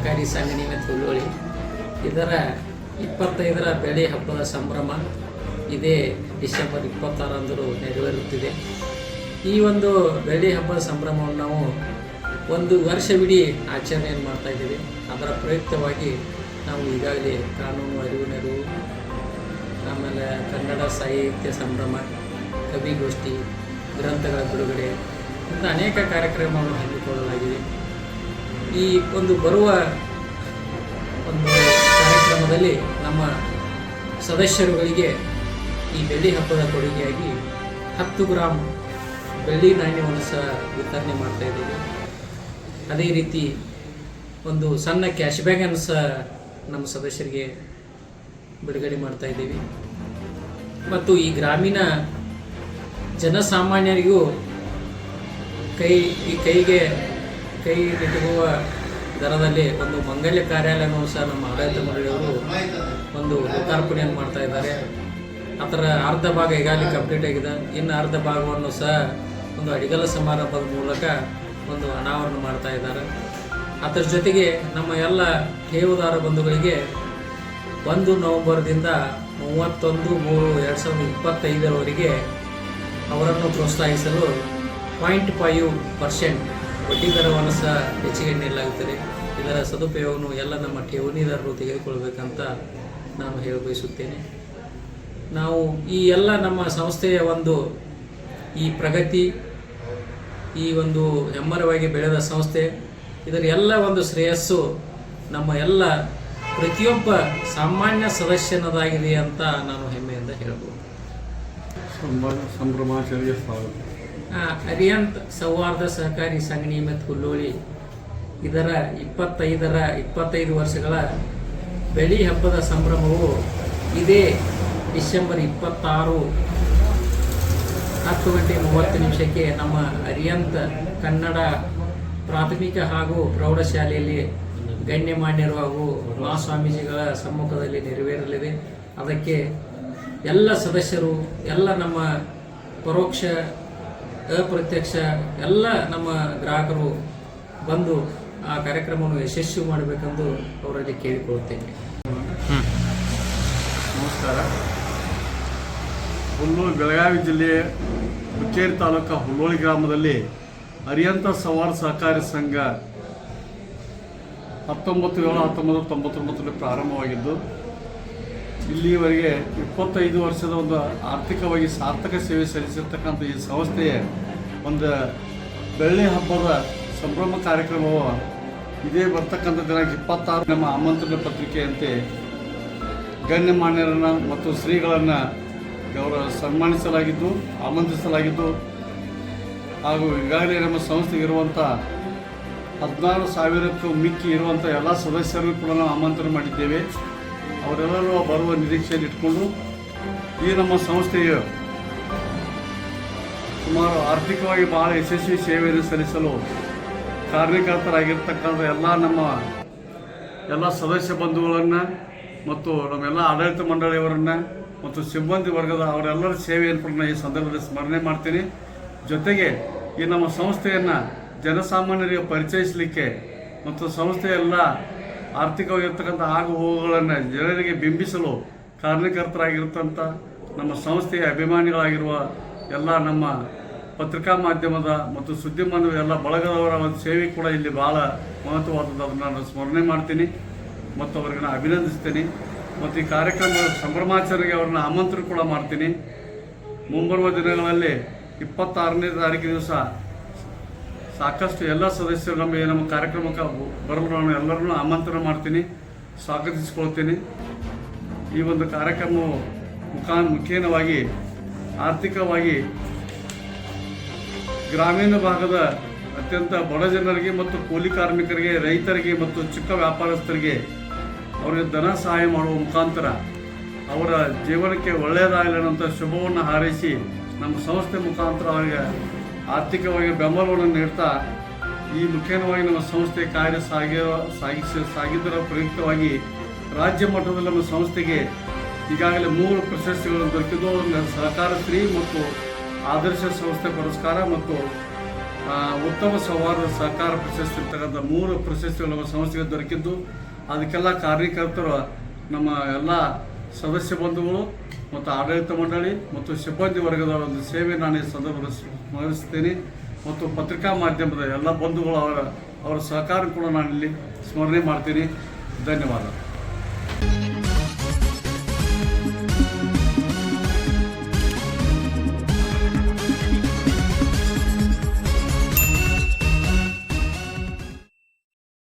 ಸಹಕಾರಿ ಸಂಘಟನೆ ಹುಲ್ಲೋಳಿ ಇದರ ಇಪ್ಪತ್ತೈದರ ಬೆಳೆ ಹಬ್ಬದ ಸಂಭ್ರಮ ಇದೇ ಡಿಸೆಂಬರ್ ಇಪ್ಪತ್ತಾರಂದು ನೆರವೇರುತ್ತಿದೆ. ಈ ಒಂದು ಬೆಳೆ ಹಬ್ಬದ ಸಂಭ್ರಮವನ್ನು ನಾವು ಒಂದು ವರ್ಷವಿಡೀ ಆಚರಣೆಯನ್ನು ಮಾಡ್ತಾ ಇದ್ದೀವಿ. ಅದರ ಪ್ರಯುಕ್ತವಾಗಿ ನಾವು ಈಗಾಗಲೇ ಕಾನೂನು ಅರಿವು ನೆರವು ಆಮೇಲೆ ಕನ್ನಡ ಸಾಹಿತ್ಯ ಸಂಭ್ರಮ, ಕವಿಗೋಷ್ಠಿ, ಗ್ರಂಥಗಳ ಬಿಡುಗಡೆ, ಇಂಥ ಅನೇಕ ಕಾರ್ಯಕ್ರಮವನ್ನು ಹಮ್ಮಿಕೊಳ್ಳಲಾಗಿದೆ. ಈ ಒಂದು ಬರುವ ಒಂದು ಕಾರ್ಯಕ್ರಮದಲ್ಲಿ ನಮ್ಮ ಸದಸ್ಯರುಗಳಿಗೆ ಈ ಬೆಳ್ಳಿ ಹಬ್ಬದ ಕೊಡುಗೆಯಾಗಿ ಹತ್ತು ಗ್ರಾಮ್ ಬೆಳ್ಳಿ ನಾಣ್ಯವನ್ನು ಸಹ ವಿತರಣೆ ಮಾಡ್ತಾ ಇದ್ದೀವಿ. ಅದೇ ರೀತಿ ಒಂದು ಸಣ್ಣ ಕ್ಯಾಶ್ ಬ್ಯಾಗನ್ನು ಸಹ ನಮ್ಮ ಸದಸ್ಯರಿಗೆ ಬಿಡುಗಡೆ ಮಾಡ್ತಾ ಇದ್ದೀವಿ. ಮತ್ತು ಈ ಗ್ರಾಮೀಣ ಜನಸಾಮಾನ್ಯರಿಗೂ ಕೈ, ಈ ಕೈಗೆ ಕೈ ಇಟ್ಟುವ ದರದಲ್ಲಿ ಒಂದು ಮಂಗಲ್ಯ ಕಾರ್ಯಾಲಯವನ್ನು ಸಹ ನಮ್ಮ ಆಡಳಿತ ಮಂಡಳಿಯವರು ಒಂದು ಲೋಕಾರ್ಪಣೆಯನ್ನು ಮಾಡ್ತಾ ಇದ್ದಾರೆ. ಅದರ ಅರ್ಧ ಭಾಗ ಈಗಾಗಲೇ ಕಂಪ್ಲೀಟ್ ಆಗಿದೆ. ಇನ್ನು ಅರ್ಧ ಭಾಗವನ್ನು ಸಹ ಒಂದು ಅಡಿಗಲ ಸಮಾರಂಭದ ಮೂಲಕ ಒಂದು ಅನಾವರಣ ಮಾಡ್ತಾ ಇದ್ದಾರೆ. ಅದರ ಜೊತೆಗೆ ನಮ್ಮ ಎಲ್ಲ ಠೇವುದಾರ ಬಂಧುಗಳಿಗೆ ಒಂದು ನವೆಂಬರ್ದಿಂದ ಮೂವತ್ತೊಂದು ಮೂರು ಎರಡು ಸಾವಿರದ ಇಪ್ಪತ್ತೈದರವರೆಗೆ ಅವರನ್ನು ಪ್ರೋತ್ಸಾಹಿಸಲು ಪಾಯಿಂಟ್ ಫೈವ್ ಪರ್ಸೆಂಟ್ ಬಡ್ಡಿ ದರವನ್ನು ಸಹ ಹೆಚ್ಚಿಗೆ ನೀಡಲಾಗುತ್ತದೆ ಇದರ ಸದುಪಯೋಗವನ್ನು ಎಲ್ಲ ನಮ್ಮ ಠೇವಣಿದಾರರು ತೆಗೆದುಕೊಳ್ಬೇಕಂತ ನಾನು ಹೇಳ ಬಯಸುತ್ತೇನೆ. ನಾವು ಈ ಎಲ್ಲ ನಮ್ಮ ಸಂಸ್ಥೆಯ ಒಂದು ಈ ಪ್ರಗತಿ, ಈ ಒಂದು ಹೆಮ್ಮರವಾಗಿ ಬೆಳೆದ ಸಂಸ್ಥೆ, ಇದರ ಎಲ್ಲ ಒಂದು ಶ್ರೇಯಸ್ಸು ನಮ್ಮ ಎಲ್ಲ ಪ್ರತಿಯೊಬ್ಬ ಸಾಮಾನ್ಯ ಸದಸ್ಯನದಾಗಿದೆ ಅಂತ ನಾನು ಹೆಮ್ಮೆಯಿಂದ ಹೇಳ್ಬೋದು ಸಂಭ್ರಮ ಸಂಭ್ರಮಾಚರಣೆಗೆ ಸ್ವಾಗತ. ಅರಿಯಂತ್ ಸೌಹಾರ್ದ ಸಹಕಾರಿ ಸಂಘ ಮತ್ತು ಹುಲ್ಲೋಳಿ ಇದರ ಇಪ್ಪತ್ತೈದರ ಇಪ್ಪತ್ತೈದು ವರ್ಷಗಳ ಬೆಳಿ ಹಬ್ಬದ ಸಂಭ್ರಮವು ಇದೇ ಡಿಸೆಂಬರ್ ಇಪ್ಪತ್ತಾರು ಹತ್ತು ಗಂಟೆ ಮೂವತ್ತು ನಿಮಿಷಕ್ಕೆ ನಮ್ಮ ಅರಿಯಂತ ಕನ್ನಡ ಪ್ರಾಥಮಿಕ ಹಾಗೂ ಪ್ರೌಢಶಾಲೆಯಲ್ಲಿ ಗಣ್ಯಮಾನ್ಯರು ಹಾಗೂ ಮಹಾಸ್ವಾಮೀಜಿಗಳ ಸಮ್ಮುಖದಲ್ಲಿ ನೆರವೇರಲಿದೆ. ಅದಕ್ಕೆ ಎಲ್ಲ ಸದಸ್ಯರು, ಎಲ್ಲ ನಮ್ಮ ಪರೋಕ್ಷ ಅಪ್ರತ್ಯಕ್ಷ ಎಲ್ಲ ನಮ್ಮ ಗ್ರಾಹಕರು ಬಂದು ಆ ಕಾರ್ಯಕ್ರಮವನ್ನು ಯಶಸ್ವಿ ಮಾಡಬೇಕೆಂದು ಅವರಲ್ಲಿ ಕೇಳಿಕೊಳ್ಳುತ್ತೇನೆ. ನಮಸ್ಕಾರ. ಹುಲ್ಲೂರು ಬೆಳಗಾವಿ ಜಿಲ್ಲೆಯ ಹುಚ್ಚೇರಿ ತಾಲೂಕು ಹುಲ್ಲೋಳಿ ಗ್ರಾಮದಲ್ಲಿ ಅರಿಯಂತ ಸವಾರ್ ಸಹಕಾರಿ ಸಂಘ ಹತ್ತೊಂಬತ್ತು ಏಳು ಹತ್ತೊಂಬತ್ತು ತೊಂಬತ್ತೊಂಬತ್ತರಲ್ಲಿ ಪ್ರಾರಂಭವಾಗಿದ್ದು ಇಲ್ಲಿಯವರೆಗೆ ಇಪ್ಪತ್ತೈದು ವರ್ಷದ ಒಂದು ಆರ್ಥಿಕವಾಗಿ ಸಾರ್ಥಕ ಸೇವೆ ಸಲ್ಲಿಸಿರ್ತಕ್ಕಂಥ ಈ ಸಂಸ್ಥೆಯ ಒಂದು ಬೆಳ್ಳಿ ಹಬ್ಬದ ಸಂಭ್ರಮ ಕಾರ್ಯಕ್ರಮವು ಇದೇ ಬರ್ತಕ್ಕಂಥ ದಿನಾಂಕ ಇಪ್ಪತ್ತಾರು ನಮ್ಮ ಆಮಂತ್ರಣ ಪತ್ರಿಕೆಯಂತೆ ಗಣ್ಯಮಾನ್ಯರನ್ನು ಮತ್ತು ಶ್ರೀಗಳನ್ನು ಗೌರವ ಸನ್ಮಾನಿಸಲಾಗಿದ್ದು, ಆಮಂತ್ರಿಸಲಾಗಿದ್ದು ಹಾಗೂ ಈಗಾಗಲೇ ನಮ್ಮ ಸಂಸ್ಥೆಗೆ ಇರುವಂಥ ಹದಿನಾರು ಸಾವಿರಕ್ಕೂ ಮಿಕ್ಕಿ ಇರುವಂಥ ಎಲ್ಲ ಸದಸ್ಯರಿಗೂ ಕೂಡ ನಾವು ಆಮಂತ್ರಣ ಮಾಡಿದ್ದೇವೆ. ಅವರೆಲ್ಲರೂ ಬರುವ ನಿರೀಕ್ಷೆಯಲ್ಲಿ ಇಟ್ಕೊಂಡು ಈ ನಮ್ಮ ಸಂಸ್ಥೆಯು ಸುಮಾರು ಆರ್ಥಿಕವಾಗಿ ಬಹಳ ಯಶಸ್ವಿ ಸೇವೆಯನ್ನು ಸಲ್ಲಿಸಲು ಕಾರ್ಯಕರ್ತರಾಗಿರ್ತಕ್ಕಂಥ ಎಲ್ಲ ನಮ್ಮ ಎಲ್ಲ ಸದಸ್ಯ ಬಂಧುಗಳನ್ನು ಮತ್ತು ನಮ್ಮೆಲ್ಲ ಆಡಳಿತ ಮಂಡಳಿಯವರನ್ನು ಮತ್ತು ಸಿಬ್ಬಂದಿ ವರ್ಗದ ಅವರೆಲ್ಲರ ಸೇವೆಯನ್ನು ಈ ಸಂದರ್ಭದಲ್ಲಿ ಸ್ಮರಣೆ ಮಾಡ್ತೀನಿ. ಜೊತೆಗೆ ಈ ನಮ್ಮ ಸಂಸ್ಥೆಯನ್ನು ಜನಸಾಮಾನ್ಯರಿಗೆ ಪರಿಚಯಿಸಲಿಕ್ಕೆ ಮತ್ತು ಸಂಸ್ಥೆಯ ಎಲ್ಲ ಆರ್ಥಿಕವಾಗಿರ್ತಕ್ಕಂಥ ಆಗು ಹೋಗುಗಳನ್ನು ಜನರಿಗೆ ಬಿಂಬಿಸಲು ಕಾರಣಕರ್ತರಾಗಿರ್ತಂಥ ನಮ್ಮ ಸಂಸ್ಥೆಯ ಅಭಿಮಾನಿಗಳಾಗಿರುವ ಎಲ್ಲ ನಮ್ಮ ಪತ್ರಿಕಾ ಮಾಧ್ಯಮದ ಮತ್ತು ಸುದ್ದಿ ಮಾಧ್ಯಮದ ಎಲ್ಲ ಬಳಗದವರ ಒಂದು ಸೇವೆ ಕೂಡ ಇಲ್ಲಿ ಭಾಳ ಮಹತ್ವವಾದದ್ದು ಅದನ್ನು ನಾನು ಸ್ಮರಣೆ ಮಾಡ್ತೀನಿ ಮತ್ತು ಅವ್ರಿಗೆ ನಾನು ಅಭಿನಂದಿಸ್ತೀನಿ. ಮತ್ತು ಈ ಕಾರ್ಯಕ್ರಮದ ಸಂಭ್ರಮಾಚರಣೆಗೆ ಅವ್ರನ್ನ ಆಮಂತ್ರಣ ಕೂಡ ಮಾಡ್ತೀನಿ. ಮುಂಬರುವ ದಿನಗಳಲ್ಲಿ ಇಪ್ಪತ್ತಾರನೇ ತಾರೀಕು ದಿವಸ ಸಾಕಷ್ಟು ಎಲ್ಲ ಸದಸ್ಯರು ನಮ್ಮ ನಮ್ಮ ಕಾರ್ಯಕ್ರಮಕ್ಕೆ ಬರಲು ನಾನು ಎಲ್ಲರನ್ನೂ ಆಮಂತ್ರಣ ಮಾಡ್ತೀನಿ, ಸ್ವಾಗತಿಸ್ಕೊಳ್ತೀನಿ. ಈ ಒಂದು ಕಾರ್ಯಕ್ರಮವು ಮುಖಾ, ಮುಖೇನವಾಗಿ, ಆರ್ಥಿಕವಾಗಿ ಗ್ರಾಮೀಣ ಭಾಗದ ಅತ್ಯಂತ ಬಡ ಜನರಿಗೆ ಮತ್ತು ಕೂಲಿ ಕಾರ್ಮಿಕರಿಗೆ, ರೈತರಿಗೆ ಮತ್ತು ಚಿಕ್ಕ ವ್ಯಾಪಾರಸ್ಥರಿಗೆ ಅವರಿಗೆ ಧನ ಸಹಾಯ ಮಾಡುವ ಮುಖಾಂತರ ಅವರ ಜೀವನಕ್ಕೆ ಒಳ್ಳೆಯದಾಗಲಿ ಅನ್ನೋಂಥ ಶುಭವನ್ನು ಹಾರೈಸಿ ನಮ್ಮ ಸಂಸ್ಥೆ ಮುಖಾಂತರ ಅವರಿಗೆ ಆರ್ಥಿಕವಾಗಿ ಬೆಂಬಲವನ್ನು ನೀಡ್ತಾ ಈ ಮುಖ್ಯವಾಗಿ ನಮ್ಮ ಸಂಸ್ಥೆ ಕಾರ್ಯ ಸಾಗಿರೋ ಸಾಗಿಸ, ಸಾಗಿದ್ದರ ಪ್ರಯುಕ್ತವಾಗಿ ರಾಜ್ಯ ಮಟ್ಟದಲ್ಲಿ ನಮ್ಮ ಸಂಸ್ಥೆಗೆ ಈಗಾಗಲೇ ಮೂರು ಪ್ರಶಸ್ತಿಗಳನ್ನು ದೊರಕಿದ್ದು. ಸಹಕಾರ ಶ್ರೀ ಮತ್ತು ಆದರ್ಶ ಸಂಸ್ಥೆ ಪುರಸ್ಕಾರ ಮತ್ತು ಉತ್ತಮ ಸೌಹಾರ್ದ ಸಹಕಾರ ಪ್ರಶಸ್ತಿ ಇರ್ತಕ್ಕಂಥ ಮೂರು ಪ್ರಶಸ್ತಿಗಳು ನಮ್ಮ ಸಂಸ್ಥೆಗೆ ದೊರಕಿದ್ದು. ಅದಕ್ಕೆಲ್ಲ ಕಾರ್ಯಕರ್ತರು ನಮ್ಮ ಎಲ್ಲ ಸದಸ್ಯ ಬಂಧುಗಳು ಮತ್ತು ಆಡಳಿತ ಮಂಡಳಿ ಮತ್ತು ಸಿಬ್ಬಂದಿ ವರ್ಗದ ಒಂದು ಸೇವೆ ನಾನು ಈ ಸಂದರ್ಭದಲ್ಲಿ ಸ್ಮರಿಸ್ತೇನೆ. ಮತ್ತು ಪತ್ರಿಕಾ ಮಾಧ್ಯಮದ ಎಲ್ಲ ಬಂಧುಗಳು ಅವರ ಅವರ ಸಹಕಾರ ಕೂಡ ನಾನು ಇಲ್ಲಿ ಸ್ಮರಣೆ ಮಾಡ್ತೀನಿ. ಧನ್ಯವಾದ.